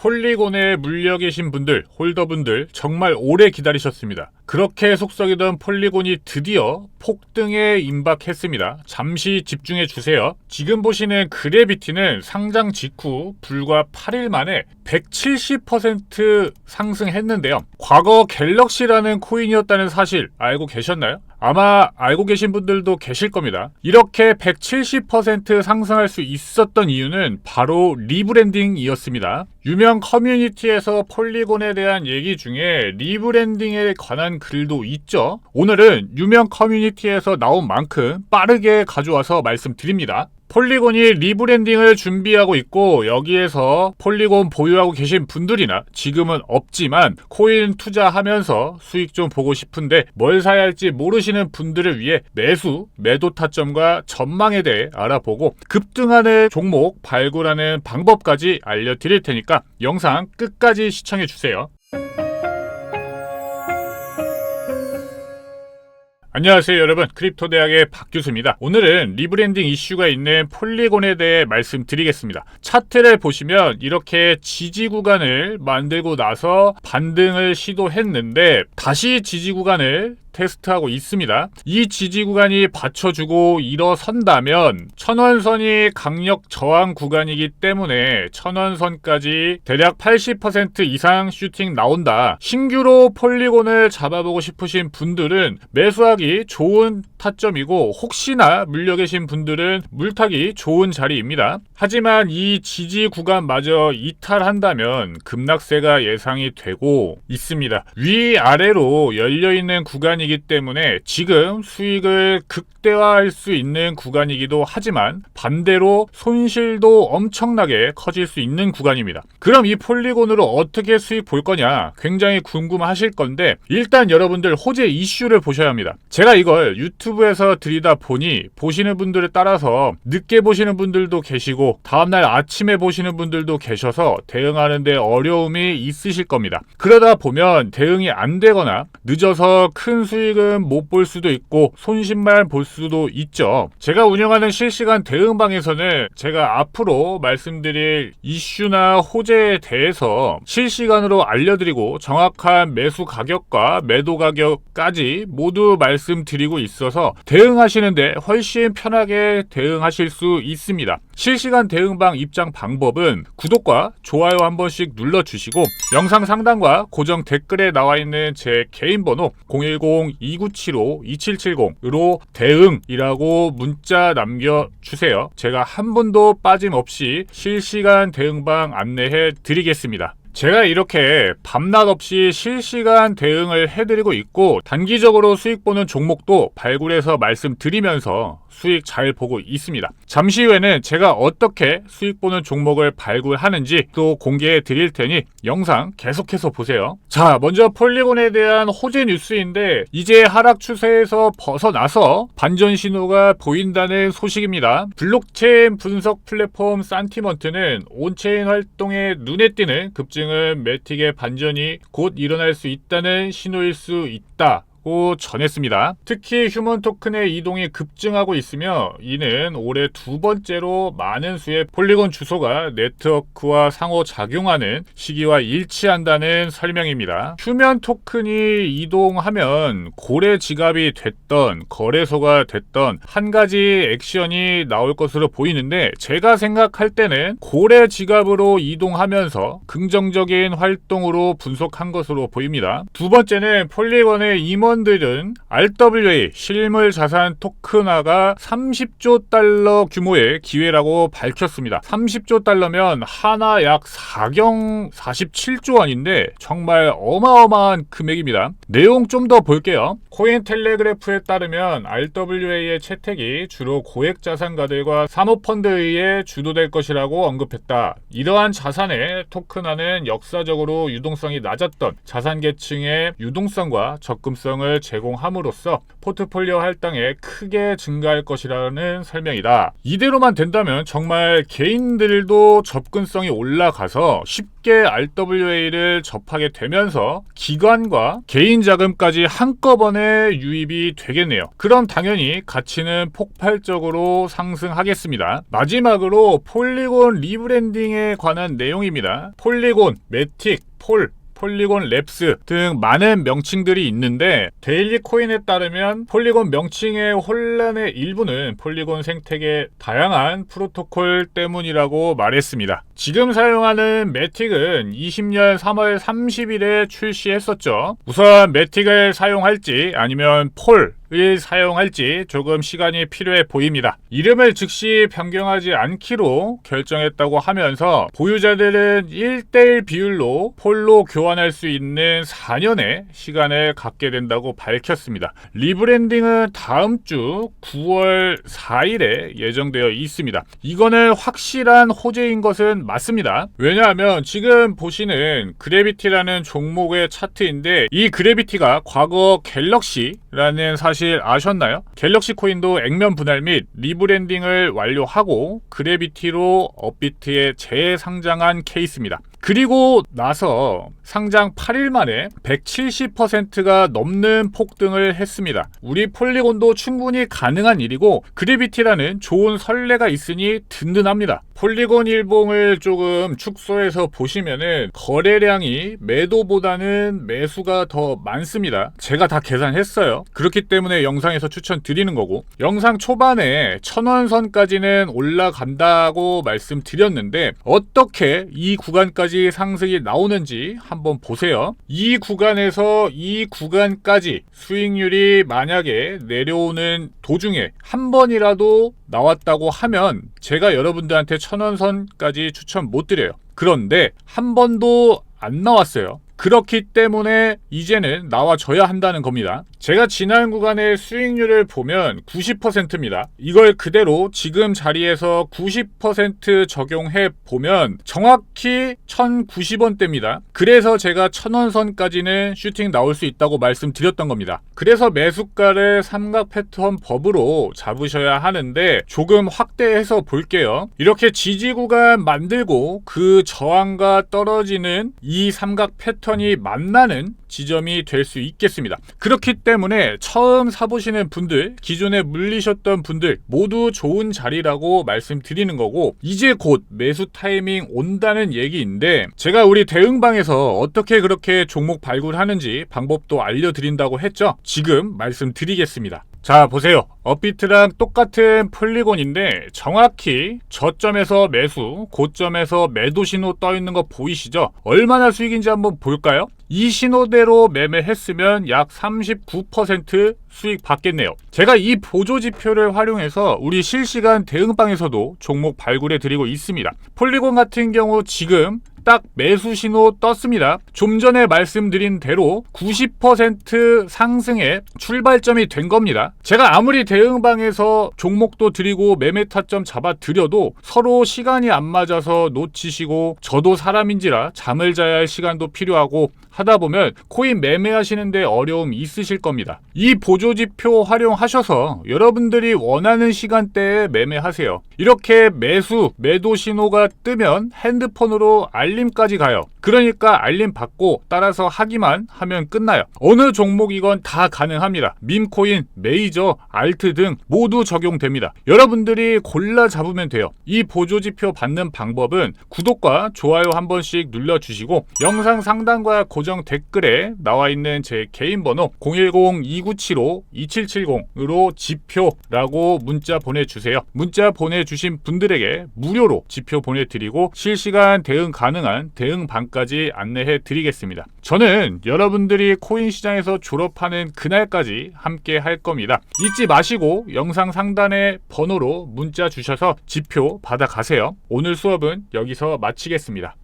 폴리곤에 물려 계신 분들, 홀더분들 정말 오래 기다리셨습니다. 그렇게 속썩이던 폴리곤이 드디어 폭등에 임박했습니다. 잠시 집중해 주세요. 지금 보시는 그래비티는 상장 직후 불과 8일 만에 170% 상승했는데요. 과거 갤럭시라는 코인이었다는 사실 알고 계셨나요? 아마 알고 계신 분들도 계실 겁니다. 이렇게 170% 상승할 수 있었던 이유는 바로 리브랜딩이었습니다. 유명 커뮤니티에서 폴리곤에 대한 얘기 중에 리브랜딩에 관한 글도 있죠. 오늘은 유명 커뮤니티에서 나온 만큼 빠르게 가져와서 말씀드립니다. 폴리곤이 리브랜딩을 준비하고 있고 여기에서 폴리곤 보유하고 계신 분들이나 지금은 없지만 코인 투자하면서 수익 좀 보고 싶은데 뭘 사야 할지 모르시는 분들을 위해 매수, 매도 타점과 전망에 대해 알아보고 급등하는 종목 발굴하는 방법까지 알려드릴 테니까 영상 끝까지 시청해 주세요. 안녕하세요 여러분. 크립토 대학의 박 교수입니다. 오늘은 리브랜딩 이슈가 있는 폴리곤에 대해 말씀드리겠습니다. 차트를 보시면 이렇게 지지 구간을 만들고 나서 반등을 시도했는데 다시 지지 구간을 테스트하고 있습니다. 이 지지 구간이 받쳐주고 일어선다면 천원선이 강력 저항 구간이기 때문에 천원선까지 대략 80% 이상 슈팅 나온다. 신규로 폴리곤을 잡아보고 싶으신 분들은 매수하기 좋은 타점이고 혹시나 물려 계신 분들은 물타기 좋은 자리입니다. 하지만 이 지지 구간마저 이탈한다면 급락세가 예상이 되고 있습니다. 위아래로 열려있는 구간이기 때문에 지금 수익을 극 대화할 수 있는 구간이기도 하지만 반대로 손실도 엄청나게 커질 수 있는 구간입니다. 그럼 이 폴리곤으로 어떻게 수익 볼 거냐 굉장히 궁금하실 건데 일단 여러분들 호재 이슈를 보셔야 합니다. 제가 이걸 유튜브에서 드리다 보니 보시는 분들에 따라서 늦게 보시는 분들도 계시고 다음날 아침에 보시는 분들도 계셔서 대응하는데 어려움이 있으실 겁니다. 그러다 보면 대응이 안 되거나 늦어서 큰 수익은 못 볼 수도 있고 손실만 볼 수도 있죠. 제가 운영하는 실시간 대응방에서는 제가 앞으로 말씀드릴 이슈나 호재에 대해서 실시간으로 알려드리고 정확한 매수 가격과 매도 가격까지 모두 말씀드리고 있어서 대응하시는데 훨씬 편하게 대응하실 수 있습니다. 실시간 대응방 입장 방법은 구독과 좋아요 한 번씩 눌러주시고 영상 상단과 고정 댓글에 나와 있는 제 개인 번호 010-2975-2770으로 대응 이라고 문자 남겨주세요. 제가 한 분도 빠짐없이 실시간 대응방 안내해 드리겠습니다. 제가 이렇게 밤낮 없이 실시간 대응을 해드리고 있고 단기적으로 수익 보는 종목도 발굴해서 말씀드리면서 수익 잘 보고 있습니다. 잠시 후에는 제가 어떻게 수익 보는 종목을 발굴하는지 또 공개해 드릴 테니 영상 계속해서 보세요. 자, 먼저 폴리곤에 대한 호재 뉴스인데 이제 하락 추세에서 벗어나서 반전 신호가 보인다는 소식입니다. 블록체인 분석 플랫폼 산티먼트는 온체인 활동에 눈에 띄는 급증 을 매틱의 반전이 곧 일어날 수 있다는 신호일 수 있다. 고 전했습니다. 특히 휴먼 토큰의 이동이 급증하고 있으며 이는 올해 두 번째로 많은 수의 폴리곤 주소가 네트워크와 상호작용하는 시기와 일치한다는 설명입니다. 휴먼 토큰이 이동하면 고래 지갑이 됐던 거래소가 됐던 한 가지 액션이 나올 것으로 보이는데 제가 생각할 때는 고래 지갑으로 이동하면서 긍정적인 활동으로 분석한 것으로 보입니다. 두 번째는 폴리곤의 임원 팀원들은 RWA 실물 자산 토큰화가 30조 달러 규모의 기회라고 밝혔습니다. 30조 달러면 하나 약 4경 47조 원인데 정말 어마어마한 금액입니다. 내용 좀 더 볼게요. 코인 텔레그래프에 따르면 RWA의 채택이 주로 고액 자산가들과 사모펀드에 의해 주도될 것이라고 언급했다. 이러한 자산의 토큰화는 역사적으로 유동성이 낮았던 자산 계층의 유동성과 접근성을 가능성을 제공함으로써 포트폴리오 할당에 크게 증가할 것이라는 설명이다. 이대로만 된다면 정말 개인들도 접근성이 올라가서 쉽게 RWA를 접하게 되면서 기관과 개인 자금까지 한꺼번에 유입이 되겠네요. 그럼 당연히 가치는 폭발적으로 상승하겠습니다. 마지막으로 폴리곤 리브랜딩에 관한 내용입니다. 폴리곤, 매틱, 폴, 폴리곤 랩스 등 많은 명칭들이 있는데 데일리 코인에 따르면 폴리곤 명칭의 혼란의 일부는 폴리곤 생태계 다양한 프로토콜 때문이라고 말했습니다. 지금 사용하는 매틱은 20년 3월 30일에 출시했었죠. 우선 매틱을 사용할지 아니면 폴 을 사용할지 조금 시간이 필요해 보입니다. 이름을 즉시 변경하지 않기로 결정했다고 하면서 보유자들은 1대1 비율로 폴로 교환할 수 있는 4년의 시간을 갖게 된다고 밝혔습니다. 리브랜딩은 다음 주 9월 4일에 예정되어 있습니다. 이거는 확실한 호재인 것은 맞습니다. 왜냐하면 지금 보시는 그래비티라는 종목의 차트인데 이 그래비티가 과거 갤럭시라는 사실 아셨나요? 갤럭시 코인도 액면 분할 및 리브랜딩을 완료하고 그래비티로 업비트에 재상장한 케이스입니다. 그리고 나서 상장 8일 만에 170%가 넘는 폭등을 했습니다. 우리 폴리곤도 충분히 가능한 일이고 그래비티라는 좋은 선례가 있으니 든든합니다. 폴리곤 일봉을 조금 축소해서 보시면은 거래량이 매도보다는 매수가 더 많습니다. 제가 다 계산했어요. 그렇기 때문에 영상에서 추천드리는 거고 영상 초반에 천원 선까지는 올라간다고 말씀드렸는데 어떻게 이 구간까지 상승이 나오는지 한번 보세요. 이 구간에서 이 구간까지 수익률이 만약에 내려오는 도중에 한 번이라도 나왔다고 하면 제가 여러분들한테 천원 선까지 추천 못 드려요. 그런데 한 번도 안 나왔어요. 그렇기 때문에 이제는 나와줘야 한다는 겁니다. 제가 지난 구간의 수익률을 보면 90%입니다. 이걸 그대로 지금 자리에서 90% 적용해 보면 정확히 1090원대입니다. 그래서 제가 1000원 선까지는 슈팅 나올 수 있다고 말씀드렸던 겁니다. 그래서 매수가를 삼각 패턴 법으로 잡으셔야 하는데 조금 확대해서 볼게요. 이렇게 지지 구간 만들고 그 저항과 떨어지는 이 삼각 패턴 이 만나는 지점이 될 수 있겠습니다. 그렇기 때문에 처음 사보시는 분들, 기존에 물리셨던 분들 모두 좋은 자리라고 말씀드리는 거고 이제 곧 매수 타이밍 온다는 얘기인데 제가 우리 대응방에서 어떻게 그렇게 종목 발굴하는지 방법도 알려드린다고 했죠. 지금 말씀드리겠습니다. 자 보세요 업비트랑 똑같은 폴리곤인데 정확히 저점에서 매수 고점에서 매도 신호 떠 있는 거 보이시죠 얼마나 수익인지 한번 볼까요 이 신호대로 매매했으면 약 39% 수익 받겠네요. 제가 이 보조 지표를 활용해서 우리 실시간 대응방에서도 종목 발굴해 드리고 있습니다. 폴리곤 같은 경우 지금 딱 매수 신호 떴습니다. 좀 전에 말씀드린 대로 90% 상승의 출발점이 된 겁니다. 제가 아무리 대응방에서 종목도 드리고 매매 타점 잡아 드려도 서로 시간이 안 맞아서 놓치시고 저도 사람인지라 잠을 자야 할 시간도 필요하고 하다 보면 코인 매매하시는데 어려움 있으실 겁니다. 이 보조지표 활용하셔서 여러분들이 원하는 시간대에 매매하세요. 이렇게 매수, 매도 신호가 뜨면 핸드폰으로 알림까지 가요. 그러니까 알림 받고 따라서 하기만 하면 끝나요. 어느 종목이건 다 가능합니다. 밈코인, 메이저, 알트 등 모두 적용됩니다. 여러분들이 골라 잡으면 돼요. 이 보조지표 받는 방법은 구독과 좋아요 한 번씩 눌러주시고 영상 상단과 고정 댓글에 나와 있는 제 개인 번호 010-2975-2770으로 지표라고 문자 보내주세요. 문자 보내주신 분들에게 무료로 지표 보내드리고 실시간 대응 가능한 대응 방까지 안내해 드리겠습니다. 저는 여러분들이 코인 시장에서 졸업하는 그날까지 함께 할 겁니다. 잊지 마시고 영상 상단의 번호로 문자 주셔서 지표 받아가세요. 오늘 수업은 여기서 마치겠습니다.